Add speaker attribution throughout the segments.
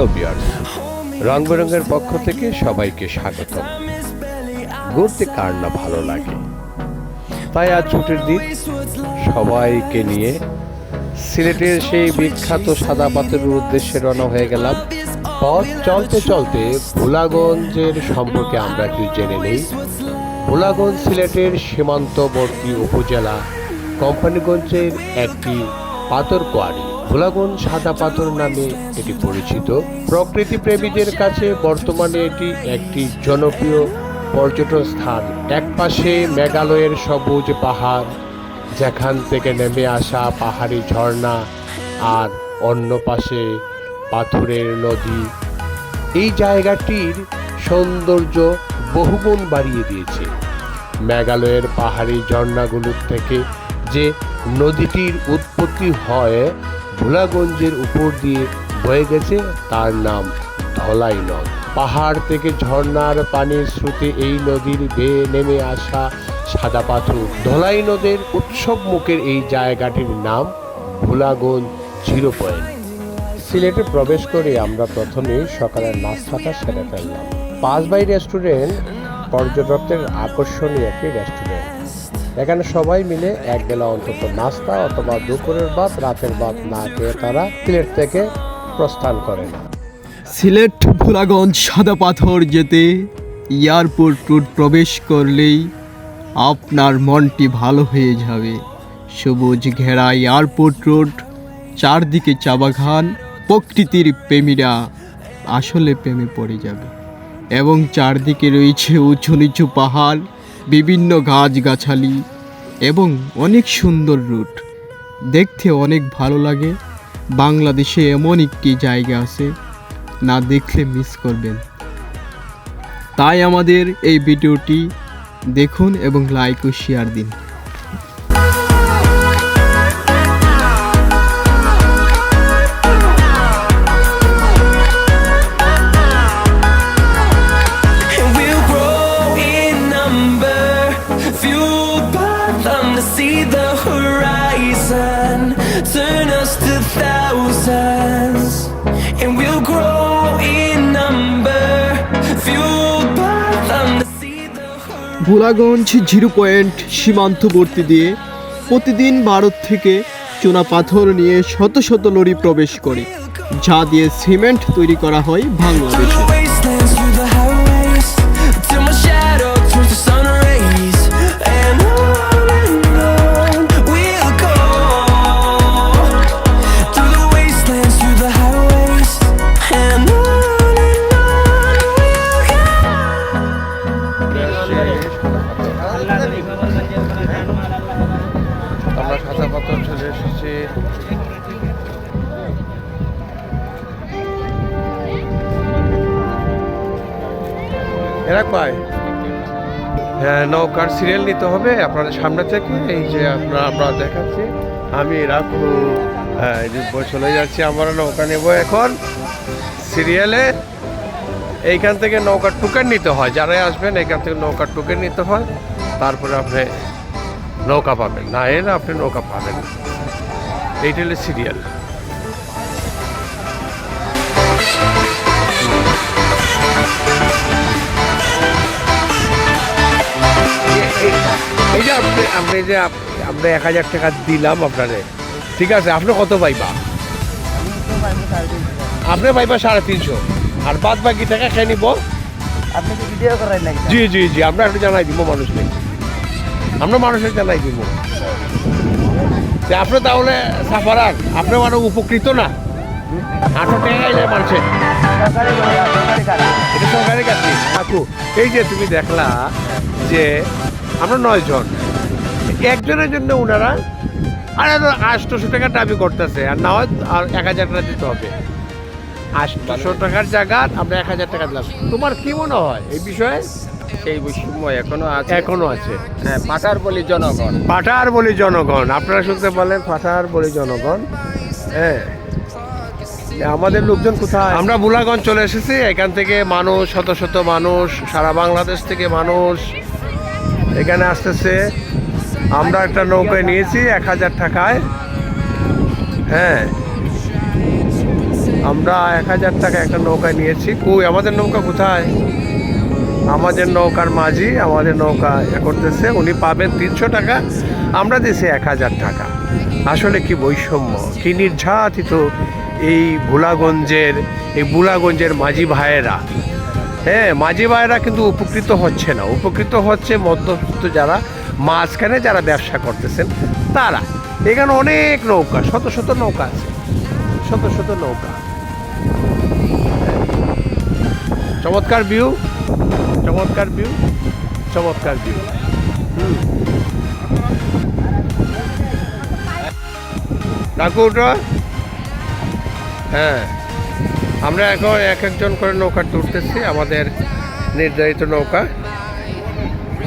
Speaker 1: Hello বিয়ার্স রং বেরঙের পক্ষ থেকে সবাইকে স্বাগত ঘুরতে কার না ভালো লাগে? তাই আজ ছুটির দিন সবাইকে নিয়ে সিলেটের সেই বিখ্যাত সাদা পাথরের উদ্দেশ্যে রওনা হয়ে গেলাম। পথ চলতে চলতে ভোলাগঞ্জের সম্পর্কে আমরা একটু জেনে নেই। ভোলাগঞ্জ সিলেটের সীমান্তবর্তী উপজেলা কোম্পানিগঞ্জের একটি পাথর কোয়ারি। ভোলাগঞ্জ সাদা পাথর নামে এটি পরিচিত। প্রকৃতি প্রেমীদের কাছে বর্তমানে এটি একটি জনপ্রিয় পর্যটন স্থান। একপাশে মেঘালয়ের সবুজ পাহাড়, যেখান থেকে নেমে আসা পাহাড়ি ঝর্ণা, আর অন্য পাশে পাথরের নদী। এই জায়গাটির সৌন্দর্য বহুগুণ বাড়িয়ে দিয়েছে। মেঘালয়ের পাহাড়ি ঝর্ণাগুলোর থেকে যে নদীটির উৎপত্তি হয় ভোলাগঞ্জের উপর দিয়ে বয়ে গেছে, তার নাম ধলাই নদ পাহাড় থেকে ঝর্ণার পানির স্রোতে এই নদীর বেয়ে নেমে আসা সাদা পাথর। ধলাই নদের উৎসব মুখের এই জায়গাটির নাম ভোলাগঞ্জ জিরো পয়েন্ট। সিলেটে প্রবেশ করে আমরা প্রথমে সকালের নাস্তাটা সেরে ফেললাম। পাঁচ বাই রেস্টুরেন্ট পর্যটকদের আকর্ষণীয় একটি রেস্টুরেন্ট। এখানে সবাই মিলে এক বেলা অন্তত নাস্তা অথবা দুপুরের ভাত, রাতের ভাত না খেয়ে তারা সিলেট থেকে প্রস্থান করে। না
Speaker 2: সিলেট ভোলাগঞ্জ সাদা পাথর যেতে এয়ারপোর্ট রোড প্রবেশ করলেই আপনার মনটি ভালো হয়ে যাবে। সবুজ ঘেরা এয়ারপোর্ট রোড, চারদিকে চা বাগান প্রকৃতির প্রেমীরা আসলে প্রেমে পড়ে যাবে। এবং চারদিকে রয়েছে উঁচু নিচু পাহাড় বিভিন্ন গাছগাছালি এবং অনেক সুন্দর রুট। দেখতে অনেক ভালো লাগে। বাংলাদেশে এমন একটি জায়গা আছে, না দেখলে মিস করবেন। তাই আমাদের এই ভিডিওটি দেখুন এবং লাইক ও শেয়ার দিন। ভোলাগঞ্জ জিরো পয়েন্ট সীমান্তবর্তী দিয়ে প্রতিদিন ভারত থেকে চুনা পাথর নিয়ে শত শত লরি প্রবেশ করে, যা দিয়ে সিমেন্ট তৈরি করা হয় বাংলাদেশে।
Speaker 1: এরা কয়? হ্যাঁ নৌকার সিরিয়াল নিতে হবে। আপনাদের সামনে থেকে এই যে আপনারা আমরা দেখাচ্ছি। আমি রাখু। হ্যাঁ চলে যাচ্ছি। আমরা নৌকা নেব এখন। সিরিয়ালে এইখান থেকে নৌকার টুকেন নিতে হয়। যারাই আসবেন এখান থেকে নৌকার টুকেন নিতে হয়। তারপরে আপনি নৌকা পাবেন। না এলে আপনি নৌকা পাবেন এইটা হলো সিরিয়াল আপনি যে আমরা এক হাজার টাকা দিলাম আপনারে ঠিক আছে? আপনি কত পাইবা? আপনি পাইবা সাড়ে তিনশো। আর বাদ বাকি টাকা খেয়ে নিব। জি জি জি আমরা একটু জানাই দিব মানুষকে। আমরা মানুষের জানাই দিব। যে আপনি তাহলে সাফারার আপনি মানে উপকৃত না? আটশো মানুষের। এটা সরকারের কাছে এই যে তুমি দেখলা যে আমরা নয় জন একজনের জন্য ওনারা আরে আটশোশো টাকা দাবি করতেছে আর না হয় আর এক হাজার টাকা দিতে হবে। আটশোশো টাকার জায়গা আমরা এক হাজার টাকা দিলাম। তোমার কি মনে হয় এই বিষয়ে?
Speaker 3: সেই বৈষম্য এখনও আছে।
Speaker 1: এখনও আছে।
Speaker 3: হ্যাঁ পাটার বলি জনগণ।
Speaker 1: পাঠার বলি জনগণ আপনারা শুনতে বলেন পাঠার বলি জনগণ। হ্যাঁ। আমাদের লোকজন কোথায়? আমরা বুলাগঞ্জ চলে এসেছি এখান থেকে মানুষ শত শত মানুষ সারা বাংলাদেশ থেকে মানুষ এখানে আসতেছে। আমরা একটা নৌকায় নিয়েছি, এক হাজার টাকায়। হ্যাঁ। আমরা এক হাজার টাকা একটা নৌকা নিয়েছি। কই, আমাদের নৌকা কোথায়? আমাদের নৌকার মাঝি আমাদের নৌকা এ করতেছে, উনি পাবেন তিনশো টাকা, আমরা দিছি এক হাজার টাকা। আসলে কি বৈষম্য? কি নির্যাতিত এই ভোলাগঞ্জের, এই বুলাগঞ্জের মাঝি ভাইয়েরা। হ্যাঁ মাঝি ভাইয়েরা কিন্তু উপকৃত হচ্ছে না। উপকৃত হচ্ছে মধ্যস্থ যারা মাঝখানে যারা ব্যবসা করতেছেন, তারা। এখানে অনেক নৌকা, শত শত নৌকা আছে। শত শত নৌকা। চমৎকার ভিউ চমৎকার ভিউ চমৎকার ভিউ ডাকু হ্যাঁ। আমরা এখন এক একজন করে নৌকা তুলতেছি, আমাদের নির্ধারিত নৌকা।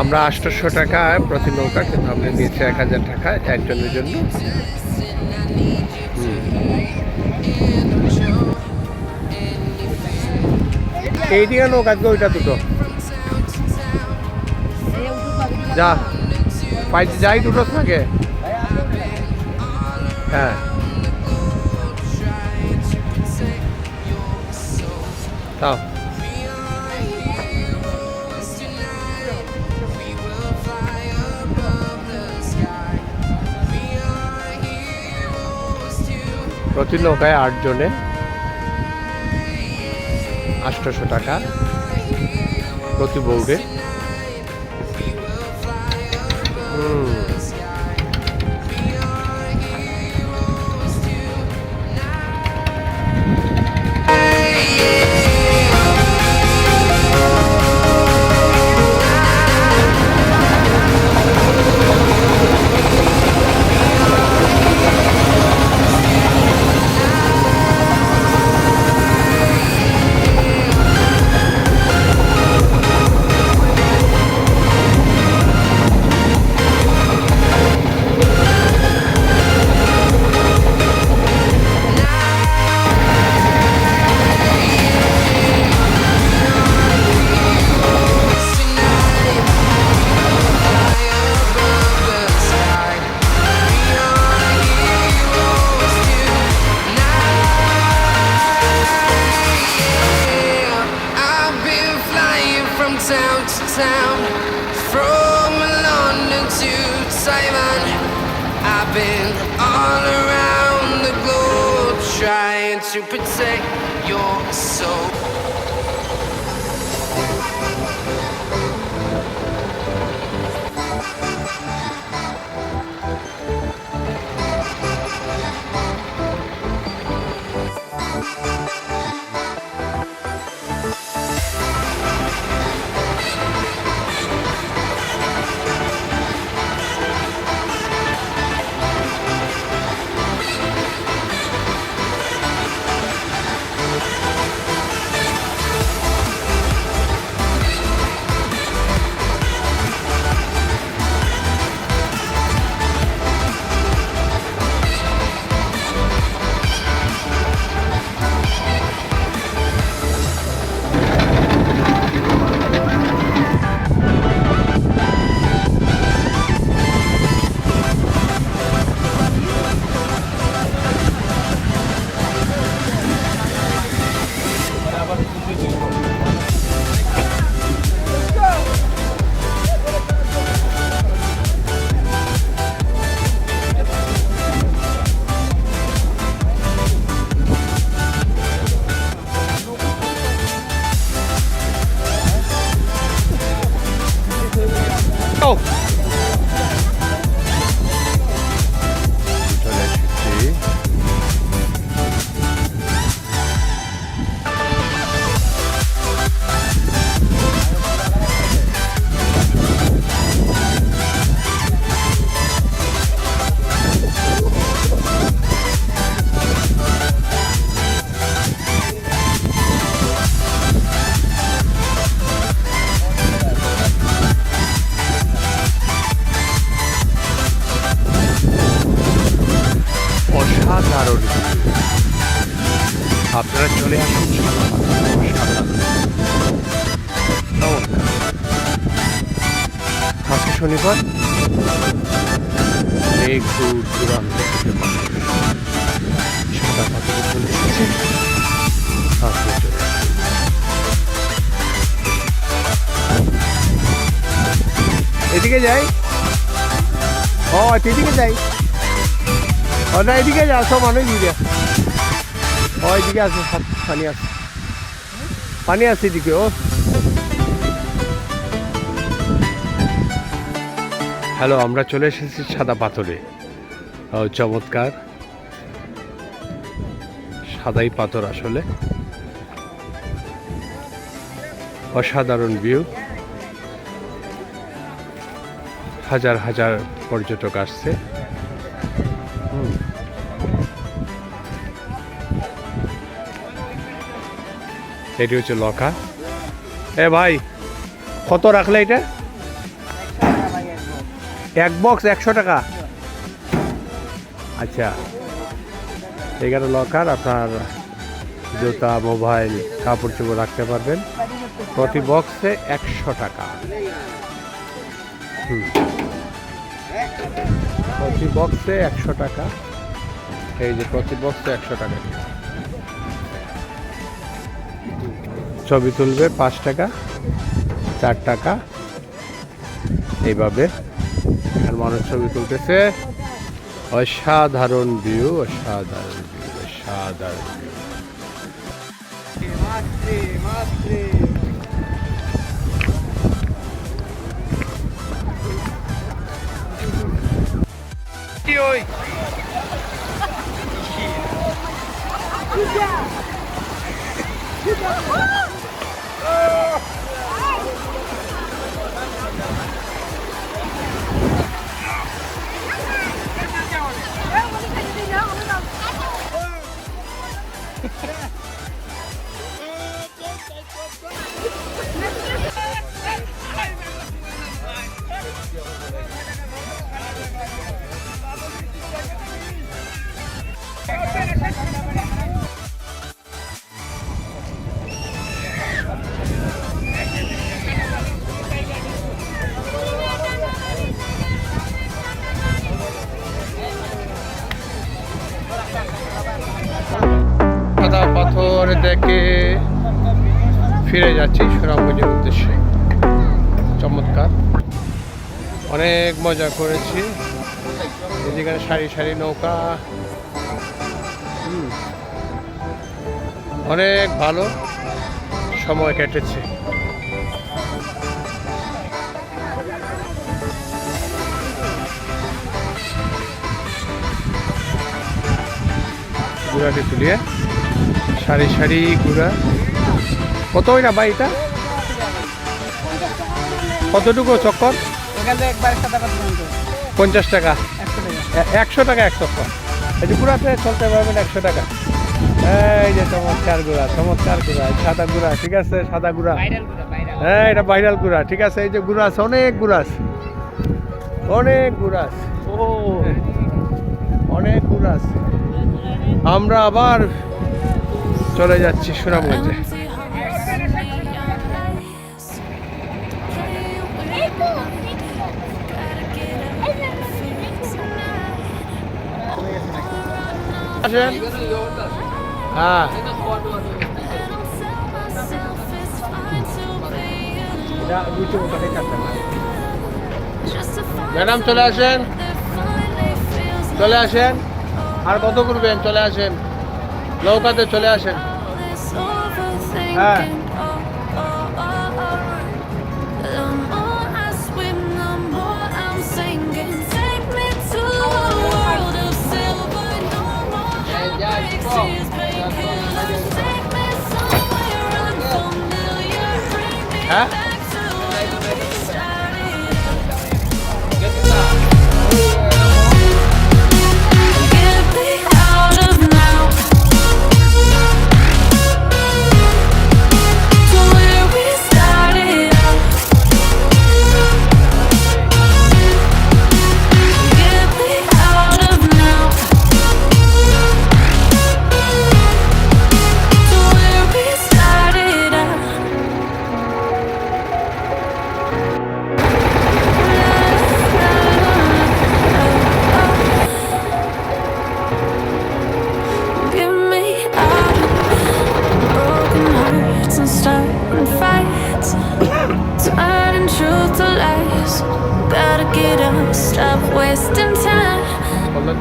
Speaker 1: আমরা আটশোশো টাকা প্রতি নৌকা কিন্তু আমরা নিয়েছি এক হাজার টাকা একজনের জন্য। এইদিকে নৌকা, আজকে ওইটা দুটো। যা, পাই, যাই দুটো থাকে। হ্যাঁ। তাও। প্রতি নৌকায় আটজনে। আটশোশো টাকা প্রতি বউডে
Speaker 4: Your
Speaker 1: you're so আপনারা চলে আসুন আজকে শনিবার। অনেক দূর এদিকে যাই। ও এদিকে যাই। না, এদিকে যা সব মানুষ দিকে ও এদিকে আছে পানি আছে। পানি আছে এদিকে, ও। হ্যালো, আমরা চলে এসেছি সাদা পাথরে। চমৎকার। সাদাই পাথর আসলে। অসাধারণ ভিউ হাজার হাজার পর্যটক আসছে। এটি হচ্ছে লকা এ ভাই, কত রাখলে এটা? এক বক্স একশো টাকা। আচ্ছা এখানে লকার আপনার জুতা, মোবাইল, কাপড় চোপড় রাখতে পারবেন। প্রতি বক্সে একশো টাকা। প্রতি বক্সে একশো টাকা। এই যে প্রতি বক্সে একশো টাকা। ছবি তুলবে, পাঁচ টাকা, চার টাকা, এইভাবে। আর মানুষ ছবি তুলতেছে। অসাধারণ ভিউ অসাধারণ ভিউ অসাধারণ ভিউ সাদা পাথর দেখে ফিরে যাচ্ছি সুনামগঞ্জের উদ্দেশ্যে। চমৎকার। অনেক মজা করেছি। এদিকে সারি সারি নৌকা। অনেক ভালো সময় কেটেছে। গুড়াটি তুলিয়ে সারি সারি গুড়া। কত ওই না ভাই এটা? কতটুকু চক্কর? পঞ্চাশ টাকা।
Speaker 5: একশো টাকা
Speaker 1: এক চক্কর। এই যে গুড়াতে চলতে পারবেন একশো টাকা। এই যে চমৎকার গুড়া চমৎকার গুড়া সাদা গুড়া ঠিক আছে? সাদা গুড়া। হ্যাঁ এটা ভাইরাল গুড়া ঠিক আছে? এই যে গুড়া আছে অনেক গুড়া আছে। অনেক গুড়া আছে। ও। অনেক গুড়া আছে। আমরা আবার চলে যাচ্ছি সুনামগঞ্জে। আসেন। হ্যাঁ। ম্যাডাম চলে আসেন। চলে আসেন। আর কত করবেন? চলে আসেন। নৌকাতে চলে আসেন। হ্যাঁ। হ্যাঁ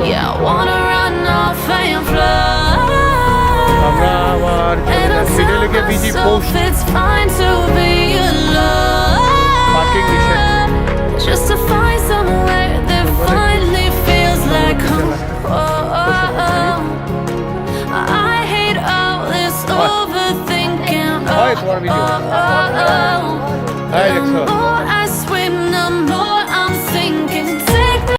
Speaker 6: Yeah, I wanna run off and fly. And I tell myself it's fine to be alone. Just to find somewhere that finally feels like home. Oh, oh, oh. I hate all this overthinking.